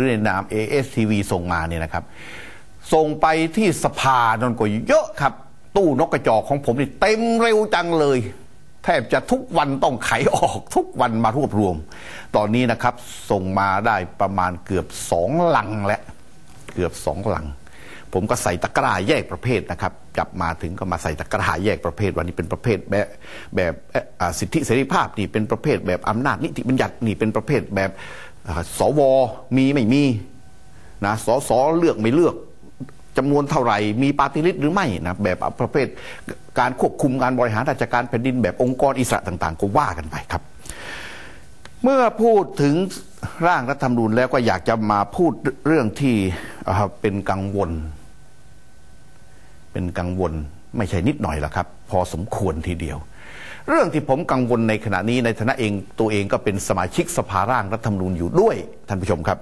รือในนาม ASTV ส่งมาเนี่ยนะครับ ส่งไปที่สภานนก็เยอะครับ ตู้นกกระจอกของผมนี่เต็มเร็วจังเลย แทบจะทุกวันต้องไขออกทุกวันมารวบรวม ตอนนี้นะครับส่งมาได้ประมาณเกือบสองลังแล้วเกือบสองลังผมก็ใส่ตะกร้าแยกประเภทนะครับจับมาถึงก็มาใส่ตะกร้าแยกประเภท วันนี้เป็นประเภทแบบแบบสิทธิเสรีภาพนี่เป็นประเภทแบบอำนาจนิติบัญญัตินี่เป็นประเภทแบบ สวมีไม่มีนะสสเลือกไม่เลือกจำนวนเท่าไหร่ มีปาร์ติลิสหรือไม่นะแบบประเภทการควบคุมการบริหารราชการแผ่นดินแบบองค์กรอิสระต่าง ๆ ก็ว่ากันไปครับ เมื่อพูดถึงร่างรัฐธรรมนูญแล้วก็อยากจะมาพูดเรื่องที่เป็นกังวล เป็นกังวลไม่ใช่นิดหน่อยหรอกครับ พอสมควรทีเดียว เรื่องที่ผมกังวลในขณะนี้ในฐานะเองตัวเองก็เป็นสมาชิกสภาร่างรัฐธรรมนูญอยู่ด้วยท่านผู้ชมครับ